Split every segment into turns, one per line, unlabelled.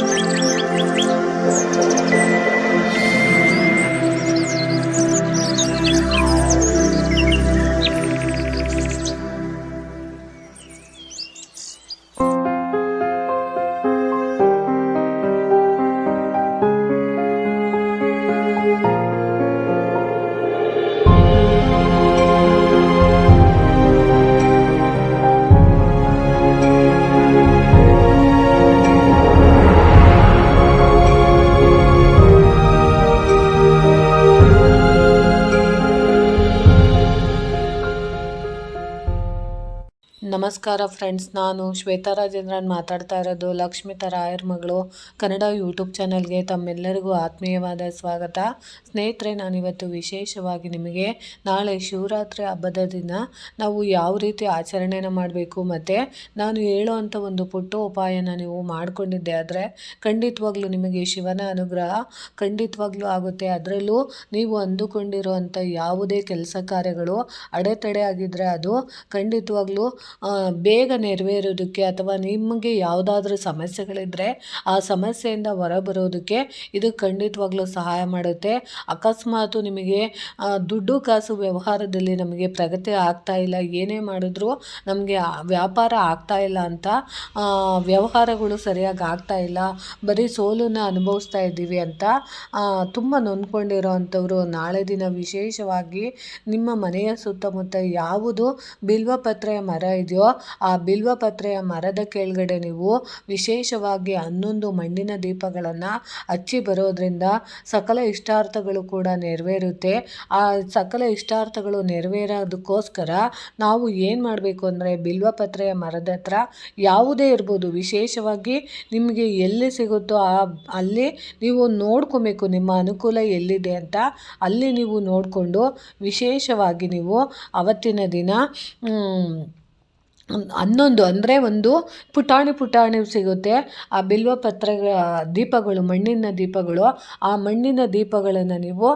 Thank you. ನಮಸ್ಕಾರ friends, ನಾನು ಶ್ವೇತಾ ರಾಜೇಂದ್ರನ್ ಮಾತಾಡ್ತಾ ಇರೋದು ಲಕ್ಷ್ಮಿ ರಾಯರ್ ಮಗಳು. ಕನ್ನಡ ಯೂಟ್ಯೂಬ್ ಚಾನಲ್ಗೆ ತಮ್ಮೆಲ್ಲರಿಗೂ ಆತ್ಮೀಯವಾದ ಸ್ವಾಗತ. ಸ್ನೇಹಿತರೆ, ನಾನಿವತ್ತು ವಿಶೇಷವಾಗಿ ನಿಮಗೆ ನಾಳೆ ಶಿವರಾತ್ರಿ ಹಬ್ಬದ ದಿನ. ನಾವು ಯಾವ ರೀತಿ ಆಚರಣೆನ ಮಾಡಬೇಕು ಮತ್ತು ನಾನು ಹೇಳುವಂಥ ಒಂದು ಪುಟ್ಟ ಉಪಾಯನ ನೀವು ಮಾಡಿಕೊಂಡಿದ್ದೆ ಆದರೆ ಖಂಡಿತವಾಗ್ಲೂ ನಿಮಗೆ ಶಿವನ ಅನುಗ್ರಹ ಖಂಡಿತವಾಗ್ಲೂ ಆಗುತ್ತೆ. ಅದರಲ್ಲೂ ನೀವು ಅಂದುಕೊಂಡಿರುವಂಥ ಯಾವುದೇ ಕೆಲಸ ಕಾರ್ಯಗಳು ಅಡೆತಡೆ ಆಗಿದ್ದರೆ ಅದು ಖಂಡಿತವಾಗ್ಲೂ ಬೇಗ ನೆರವೇರೋದಕ್ಕೆ ಅಥವಾ ನಿಮಗೆ ಯಾವುದಾದ್ರೂ ಸಮಸ್ಯೆಗಳಿದ್ದರೆ ಆ ಸಮಸ್ಯೆಯಿಂದ ಹೊರಬರೋದಕ್ಕೆ ಇದು ಖಂಡಿತವಾಗ್ಲೂ ಸಹಾಯ ಮಾಡುತ್ತೆ. ಅಕಸ್ಮಾತು ನಿಮಗೆ ದುಡ್ಡು ಕಾಸು ವ್ಯವಹಾರದಲ್ಲಿ ನಮಗೆ ಪ್ರಗತಿ ಆಗ್ತಾ ಇಲ್ಲ, ಏನೇ ಮಾಡಿದ್ರೂ ನಮಗೆ ವ್ಯಾಪಾರ ಆಗ್ತಾ ಇಲ್ಲ ಅಂತ ವ್ಯವಹಾರಗಳು ಸರಿಯಾಗಿ ಆಗ್ತಾ ಇಲ್ಲ, ಬರೀ ಸೋಲನ್ನ ಅನುಭವಿಸ್ತಾ ಇದ್ದೀವಿ ಅಂತ ತುಂಬ ನೊಂದ್ಕೊಂಡಿರೋ ಅಂಥವ್ರು ನಾಳೆ ದಿನ ವಿಶೇಷವಾಗಿ ನಿಮ್ಮ ಮನೆಯ ಸುತ್ತಮುತ್ತ ಯಾವುದು ಬಿಲ್ವಪತ್ರೆಯ ಮರ ಇದೆಯೋ ಆ ಬಿಲ್ವಪತ್ರೆಯ ಮರದ ಕೆಳಗಡೆ ನೀವು ವಿಶೇಷವಾಗಿ ಹನ್ನೊಂದು ಮಣ್ಣಿನ ದೀಪಗಳನ್ನು ಹಚ್ಚಿ ಬರೋದ್ರಿಂದ ಸಕಲ ಇಷ್ಟಾರ್ಥಗಳು ಕೂಡ ನೆರವೇರುತ್ತೆ. ಆ ಸಕಲ ಇಷ್ಟಾರ್ಥಗಳು ನೆರವೇರೋದಕ್ಕೋಸ್ಕರ ನಾವು ಏನು ಮಾಡಬೇಕು ಅಂದರೆ ಬಿಲ್ವಪತ್ರೆಯ ಮರದ ಹತ್ರ ಯಾವುದೇ ಇರ್ಬೋದು, ವಿಶೇಷವಾಗಿ ನಿಮಗೆ ಎಲ್ಲಿ ಸಿಗುತ್ತೋ ಆ ಅಲ್ಲಿ ನೀವು ನೋಡ್ಕೊಬೇಕು, ನಿಮ್ಮ ಅನುಕೂಲ ಎಲ್ಲಿದೆ ಅಂತ ಅಲ್ಲಿ ನೀವು ನೋಡಿಕೊಂಡು ವಿಶೇಷವಾಗಿ ನೀವು ಅವತ್ತಿನ ದಿನ ಹನ್ನೊಂದು ಅಂದರೆ ಒಂದು ಪುಟಾಣಿ ಪುಟಾಣಿ ಸಿಗುತ್ತೆ. ಆ ಬಿಲ್ವಪತ್ರೆಗಳ ದೀಪಗಳು, ಮಣ್ಣಿನ ದೀಪಗಳು, ಆ ಮಣ್ಣಿನ ದೀಪಗಳನ್ನು ನೀವು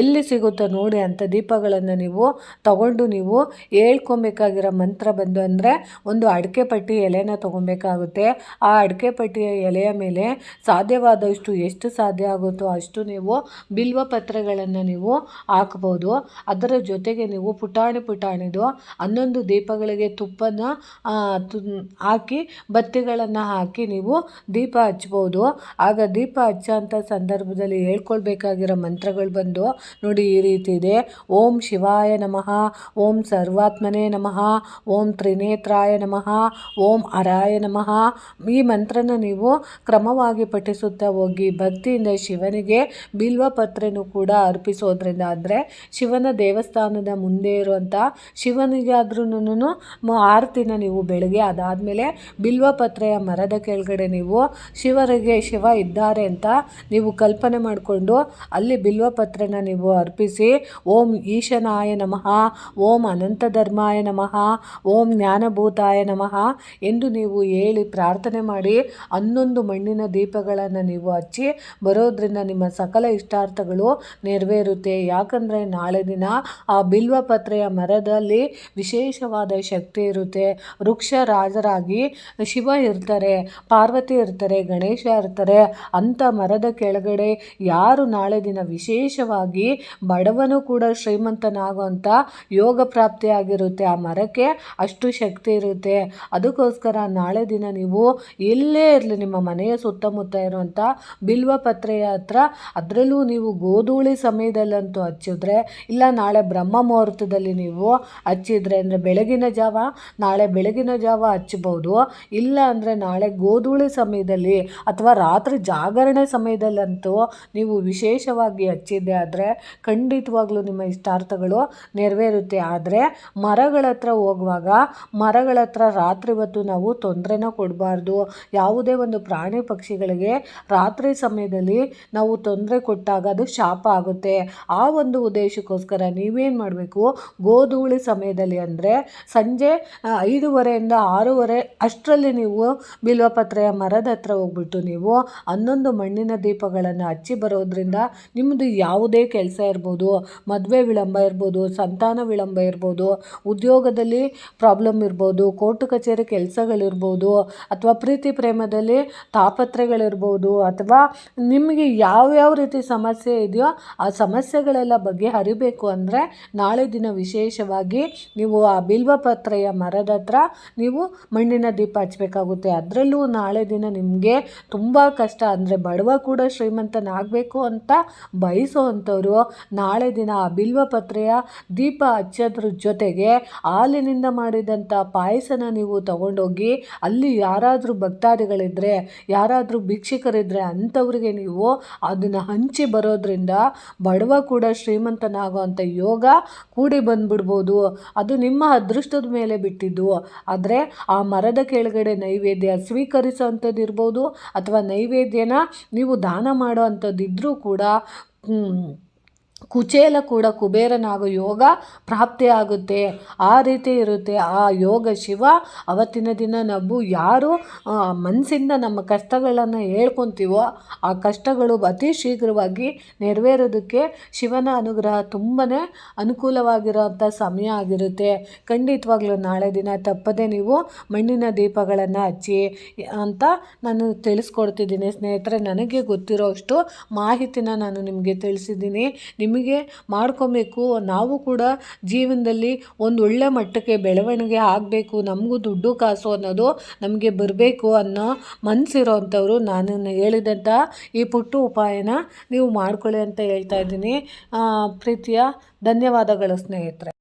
ಎಲ್ಲಿ ಸಿಗುತ್ತೋ ನೋಡಿ ಅಂತ ದೀಪಗಳನ್ನು ನೀವು ತಗೊಂಡು ನೀವು ಹೇಳ್ಕೊಬೇಕಾಗಿರೋ ಮಂತ್ರ ಬಂದು ಅಂದರೆ ಒಂದು ಅಡಿಕೆ ಪಟ್ಟಿ ಎಲೆನ ತೊಗೊಬೇಕಾಗುತ್ತೆ. ಆ ಅಡಿಕೆ ಪಟ್ಟಿಯ ಎಲೆಯ ಮೇಲೆ ಸಾಧ್ಯವಾದಷ್ಟು ಎಷ್ಟು ಸಾಧ್ಯ ಆಗುತ್ತೋ ಅಷ್ಟು ನೀವು ಬಿಲ್ವಪತ್ರೆಗಳನ್ನು ನೀವು ಹಾಕ್ಬೋದು. ಅದರ ಜೊತೆಗೆ ನೀವು ಪುಟಾಣಿ ಪುಟಾಣಿದು ಹನ್ನೊಂದು ದೀಪಗಳಿಗೆ ತುಪ್ಪನ ಹಾಕಿ, ಬತ್ತಿಗಳನ್ನು ಹಾಕಿ ನೀವು ದೀಪ ಹಚ್ಬೋದು. ಆಗ ದೀಪ ಹಚ್ಚೋಂಥ ಸಂದರ್ಭದಲ್ಲಿ ಹೇಳ್ಕೊಳ್ಬೇಕಾಗಿರೋ ಮಂತ್ರಗಳು ಬಂದು ನೋಡಿ ಈ ರೀತಿ ಇದೆ. ಓಂ ಶಿವಾಯ ನಮಃ, ಓಂ ಸರ್ವಾತ್ಮನೇ ನಮಃ, ಓಂ ತ್ರಿನೇತ್ರಾಯ ನಮಃ, ಓಂ ಅರಾಯ ನಮಃ. ಈ ಮಂತ್ರನ ನೀವು ಕ್ರಮವಾಗಿ ಪಠಿಸುತ್ತಾ ಹೋಗಿ ಭಕ್ತಿಯಿಂದ ಶಿವನಿಗೆ ಬಿಲ್ವ ಪತ್ರೆಯೂ ಕೂಡ ಅರ್ಪಿಸೋದ್ರಿಂದ ಅಂದರೆ ಶಿವನ ದೇವಸ್ಥಾನದ ಮುಂದೆ ಇರುವಂಥ ಶಿವನಿಗಾದ್ರೂ ಆರತಿನ ನೀವು ಬೆಳಗ್ಗೆ ಅದಾದಮೇಲೆ ಬಿಲ್ವಪತ್ರೆಯ ಮರದ ಕೆಳಗಡೆ ನೀವು ಶಿವರಿಗೆ ಶಿವ ಇದ್ದಾರೆ ಅಂತ ನೀವು ಕಲ್ಪನೆ ಮಾಡಿಕೊಂಡು ಅಲ್ಲಿ ಬಿಲ್ವಪತ್ರೆನ ನೀವು ಅರ್ಪಿಸಿ, ಓಂ ಈಶನಾಯ ನಮಃ, ಓಂ ಅನಂತ ಧರ್ಮಾಯ ನಮಃ, ಓಂ ಜ್ಞಾನಭೂತಾಯ ನಮಃ ಎಂದು ನೀವು ಹೇಳಿ ಪ್ರಾರ್ಥನೆ ಮಾಡಿ ಹನ್ನೊಂದು ಮಣ್ಣಿನ ದೀಪಗಳನ್ನು ನೀವು ಹಚ್ಚಿ ಬರೋದ್ರಿಂದ ನಿಮ್ಮ ಸಕಲ ಇಷ್ಟಾರ್ಥಗಳು ನೆರವೇರುತ್ತೆ. ಯಾಕಂದರೆ ನಾಳೆ ದಿನ ಆ ಬಿಲ್ವಪತ್ರೆಯ ಮರದಲ್ಲಿ ವಿಶೇಷವಾದ ಶಕ್ತಿ ಇರುತ್ತೆ. ವೃಕ್ಷ ರಾಜರಾಗಿ ಶಿವ ಇರ್ತಾರೆ, ಪಾರ್ವತಿ ಇರ್ತಾರೆ, ಗಣೇಶ ಇರ್ತಾರೆ ಅಂಥ ಮರದ ಕೆಳಗಡೆ ಯಾರು ನಾಳೆ ದಿನ ವಿಶೇಷವಾಗಿ ಬಡವನು ಕೂಡ ಶ್ರೀಮಂತನಾಗುವಂಥ ಯೋಗ ಪ್ರಾಪ್ತಿಯಾಗಿರುತ್ತೆ. ಆ ಮರಕ್ಕೆ ಅಷ್ಟು ಶಕ್ತಿ ಇರುತ್ತೆ. ಅದಕ್ಕೋಸ್ಕರ ನಾಳೆ ದಿನ ನೀವು ಎಲ್ಲೇ ಇರಲಿ, ನಿಮ್ಮ ಮನೆಯ ಸುತ್ತಮುತ್ತ ಇರುವಂಥ ಬಿಲ್ವ ಪತ್ರೆಯ ಹತ್ರ. ಅದರಲ್ಲೂ ನೀವು ಗೋಧೂಳಿ ಸಮಯದಲ್ಲಂತೂ ಹಚ್ಚಿದ್ರೆ, ಇಲ್ಲ ನಾಳೆ ಬ್ರಹ್ಮ ಮುಹೂರ್ತದಲ್ಲಿ ನೀವು ಹಚ್ಚಿದ್ರೆ, ಅಂದರೆ ಬೆಳಗಿನ ಜಾವ ನಾಳೆ ಬೆಳಗಿನ ಜಾವ ಹಚ್ಚಬಹುದು. ಇಲ್ಲ ಅಂದರೆ ನಾಳೆ ಗೋಧೂಳಿ ಸಮಯದಲ್ಲಿ ಅಥವಾ ರಾತ್ರಿ ಜಾಗರಣೆ ಸಮಯದಲ್ಲಂತೂ ನೀವು ವಿಶೇಷವಾಗಿ ಹಚ್ಚಿದ್ದೆ ಆದರೆ ಖಂಡಿತವಾಗ್ಲೂ ನಿಮ್ಮ ಇಷ್ಟಾರ್ಥಗಳು ನೆರವೇರುತ್ತೆ. ಆದರೆ ಮರಗಳ ಹತ್ರ ಹೋಗುವಾಗ ಮರಗಳ ಹತ್ರ ರಾತ್ರಿ ಹೊತ್ತು ನಾವು ತೊಂದರೆನ ಕೊಡಬಾರ್ದು. ಯಾವುದೇ ಒಂದು ಪ್ರಾಣಿ ಪಕ್ಷಿಗಳಿಗೆ ರಾತ್ರಿ ಸಮಯದಲ್ಲಿ ನಾವು ತೊಂದರೆ ಕೊಟ್ಟಾಗ ಅದು ಶಾಪ ಆಗುತ್ತೆ. ಆ ಒಂದು ಉದ್ದೇಶಕ್ಕೋಸ್ಕರ ನೀವೇನು ಮಾಡಬೇಕು? ಗೋಧೂಳಿ ಸಮಯದಲ್ಲಿ ಅಂದರೆ ಸಂಜೆ ಐದೂವರೆಯಿಂದ ಆರೂವರೆ ಅಷ್ಟರಲ್ಲಿ ನೀವು ಬಿಲ್ವಪತ್ರೆಯ ಮರದ ಹತ್ರ ಹೋಗ್ಬಿಟ್ಟು ನೀವು ಹನ್ನೊಂದು ಮಣ್ಣಿನ ದೀಪಗಳನ್ನು ಹಚ್ಚಿ ಬರೋದ್ರಿಂದ ನಿಮ್ಮದು ಯಾವುದೇ ಕೆಲಸ ಇರ್ಬೋದು, ಮದುವೆ ವಿಳಂಬ ಇರ್ಬೋದು, ಸಂತಾನ ವಿಳಂಬ ಇರ್ಬೋದು, ಉದ್ಯೋಗದಲ್ಲಿ ಪ್ರಾಬ್ಲಮ್ ಇರ್ಬೋದು, ಕೋರ್ಟ್ ಕಚೇರಿ ಕೆಲಸಗಳಿರ್ಬೋದು, ಅಥವಾ ಪ್ರೀತಿ ಪ್ರೇಮದಲ್ಲಿ ತಾಪತ್ರೆಗಳಿರ್ಬೋದು ಅಥವಾ ನಿಮಗೆ ಯಾವ್ಯಾವ ರೀತಿ ಸಮಸ್ಯೆ ಇದೆಯೋ ಆ ಸಮಸ್ಯೆಗಳೆಲ್ಲ ಬಗ್ಗೆ ಹರಿಬೇಕು ಅಂದರೆ ನಾಳೆ ದಿನ ವಿಶೇಷವಾಗಿ ನೀವು ಆ ಬಿಲ್ವಪತ್ರೆಯ ಮರದ ಹತ್ರ ನೀವು ಮಣ್ಣಿನ ದೀಪ ಹಚ್ಚಬೇಕಾಗುತ್ತೆ ಅದರಲ್ಲೂ ನಾಳೆ ದಿನ ನಿಮಗೆ ತುಂಬ ಕಷ್ಟ. ಅಂದರೆ ಬಡವ ಕೂಡ ಶ್ರೀಮಂತನಾಗಬೇಕು ಅಂತ ಬಯಸೋ ಅಂಥವ್ರು ನಾಳೆ ದಿನ ಆ ಬಿಲ್ವಪತ್ರೆಯ ದೀಪ ಹಚ್ಚೋದ್ರ ಜೊತೆಗೆ ಹಾಲಿನಿಂದ ಮಾಡಿದಂಥ ಪಾಯಸನ ನೀವು ತಗೊಂಡೋಗಿ ಅಲ್ಲಿ ಯಾರಾದರೂ ಭಕ್ತಾದಿಗಳಿದ್ದರೆ ಯಾರಾದರೂ ಭಿಕ್ಷುಕರಿದ್ದರೆ ಅಂಥವ್ರಿಗೆ ನೀವು ಅದನ್ನು ಹಂಚಿ ಬರೋದ್ರಿಂದ ಬಡವ ಕೂಡ ಶ್ರೀಮಂತನಾಗೋ ಅಂಥ ಯೋಗ ಕೂಡಿ ಬಂದ್ಬಿಡ್ಬೋದು. ಅದು ನಿಮ್ಮ ಅದೃಷ್ಟದ ಮೇಲೆ ಬಿಟ್ಟಿದ್ದು. ಆದರೆ ಆ ಮರದ ಕೆಳಗಡೆ ನೈವೇದ್ಯ ಸ್ವೀಕರಿಸೋವಂಥದ್ದು ಇರ್ಬೋದು ಅಥವಾ ನೈವೇದ್ಯನ ನೀವು ದಾನ ಮಾಡೋ ಕೂಡ ಕುಚೇಲ ಕೂಡ ಕುಬೇರನಾಗೋ ಯೋಗ ಪ್ರಾಪ್ತಿಯಾಗುತ್ತೆ. ಆ ರೀತಿ ಇರುತ್ತೆ. ಆ ಯೋಗ ಶಿವ ಅವತ್ತಿನ ದಿನ ನಾವು ಯಾರು ಮನಸ್ಸಿಂದ ನಮ್ಮ ಕಷ್ಟಗಳನ್ನು ಹೇಳ್ಕೊತೀವೋ, ಆ ಕಷ್ಟಗಳು ಅತಿ ಶೀಘ್ರವಾಗಿ ನೆರವೇರೋದಕ್ಕೆ ಶಿವನ ಅನುಗ್ರಹ ತುಂಬಾ ಅನುಕೂಲವಾಗಿರೋಂಥ ಸಮಯ ಆಗಿರುತ್ತೆ. ಖಂಡಿತವಾಗ್ಲೂ ನಾಳೆ ದಿನ ತಪ್ಪದೆ ನೀವು ಮಣ್ಣಿನ ದೀಪಗಳನ್ನು ಹಚ್ಚಿ ಅಂತ ನಾನು ತಿಳಿಸ್ಕೊಡ್ತಿದ್ದೀನಿ. ಸ್ನೇಹಿತರೆ, ನನಗೆ ಗೊತ್ತಿರೋ ಅಷ್ಟು ಮಾಹಿತಿನ ನಾನು ನಿಮಗೆ ತಿಳಿಸಿದ್ದೀನಿ. ನಿಮಗೆ ಮಾಡ್ಕೊಬೇಕು. ನಾವು ಕೂಡ ಜೀವನದಲ್ಲಿ ಒಂದು ಒಳ್ಳೆ ಮಟ್ಟಕ್ಕೆ ಬೆಳವಣಿಗೆ ಆಗಬೇಕು. ನಮಗೂ ದುಡ್ಡು ಕಾಸು ಅನ್ನೋದು ನಮಗೆ ಬರಬೇಕು ಅನ್ನೋ ಮನಸ್ಸಿರೋ ಅಂಥವ್ರು ನಾನು ಹೇಳಿದಂಥ ಈ ಪುಟ್ಟು ಉಪಾಯನ ನೀವು ಮಾಡ್ಕೊಳ್ಳಿ ಅಂತ ಹೇಳ್ತಾ ಇದ್ದೀನಿ. ಪ್ರೀತಿಯ ಧನ್ಯವಾದಗಳು ಸ್ನೇಹಿತರೆ.